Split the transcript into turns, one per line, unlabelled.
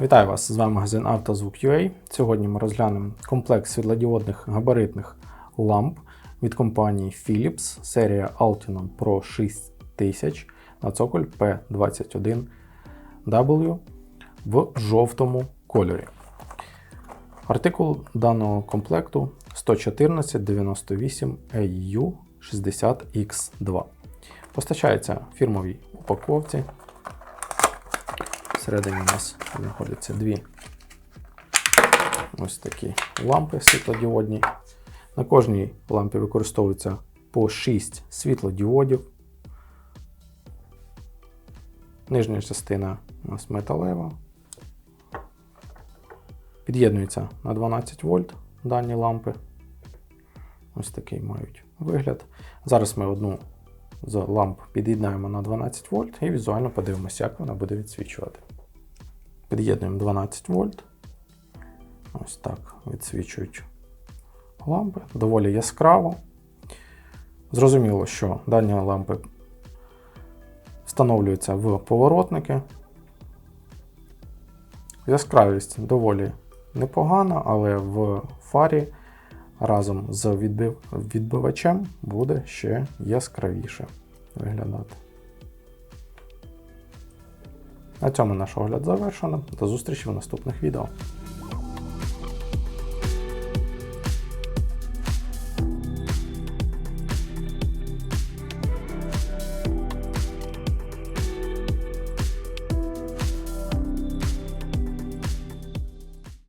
Вітаю вас! З вами магазин «Автозвук.UA». Сьогодні ми розглянемо комплекс світлодіодних габаритних ламп від компанії Philips, серія Altinon Pro 6000 на цоколь P21W в жовтому кольорі. Артикул даного комплекту 11498 AU 60X2. Постачається фірмовій упаковці. Всередині у нас знаходяться дві ось такі лампи світлодіодні. На кожній лампі використовується по 6 світлодіодів. Нижня частина у нас металева. Під'єднується на 12 вольт дані лампи. Ось такий мають вигляд. Зараз ми одну з ламп під'єднаємо на 12 вольт і візуально подивимося, як вона буде відсвічувати. Під'єднуємо 12 вольт. Ось так відсвічують лампи. Доволі яскраво. Зрозуміло, що дані лампи встановлюються в поворотники. Яскравість доволі непогана, але в фарі разом з відбив... відбивачем буде ще яскравіше виглядати. На цьому наш огляд завершено. До зустрічі в наступних відео.